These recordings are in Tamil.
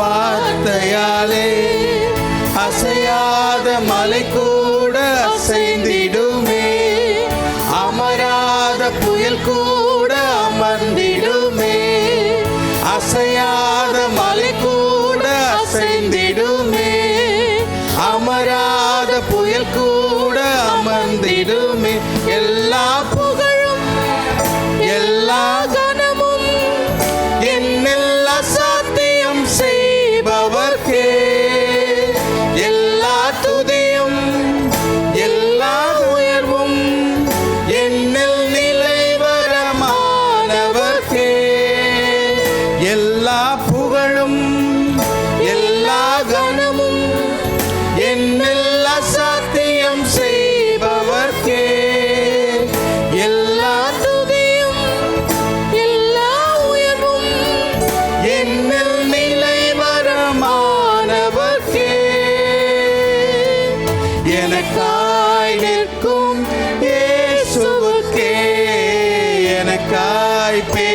வார்த்தையாலே அசையாத மலை கூட அசைந்திடுமே. அமராத புயல் கூட அமர்ந்திடுமே. அசையா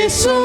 isso.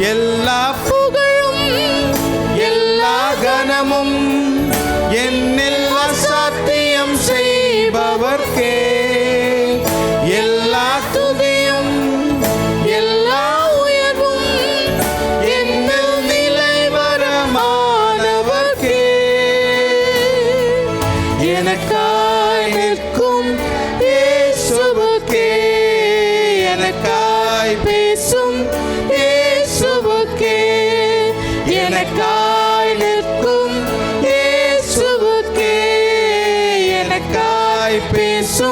எல்லா புகழும் எல்லா கனமும் என்னில் அசாத்தியம் செய்பவர்க்கே. எல்லா துதியும் எல்லா உயர்வும் என்னில் நிலைவரமானவர்க்கே. எனக்காய் நிற்கும் ஏசுவுக்கே எனக்காய்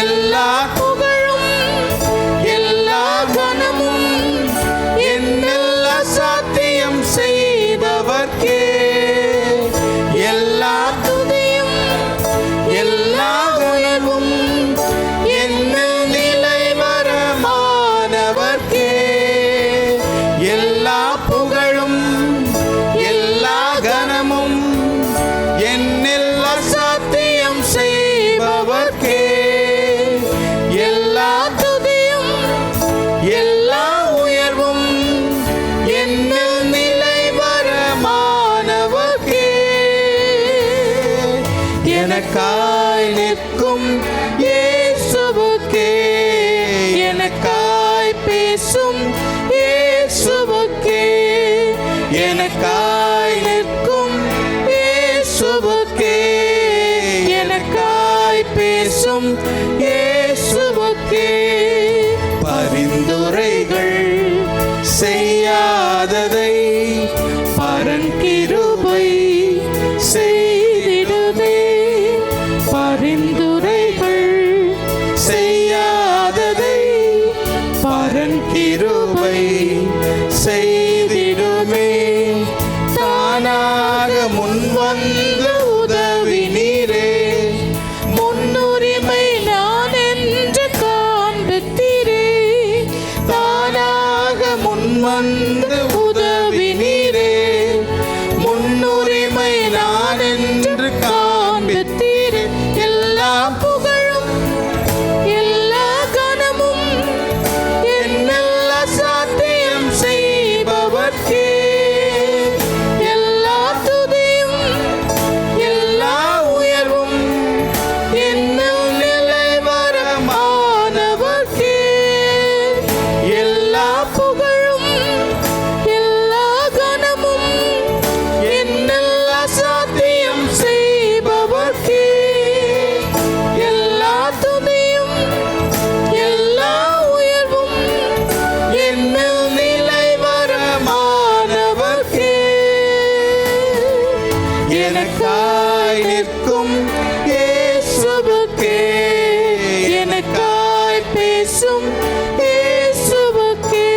எல்லா எனக்காய் நிற்கும் இயேசுவுக்கே. எனக்காய் பேசும் இயேசுவுக்கே. எனக்காய் should எனக்காய் நிற்கும் இயேசுவுக்கே. எனக்காய் பேசும் இயேசுவுக்கே.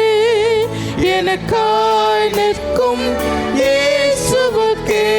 எனக்காய் நிற்கும் இயேசுவுக்கே.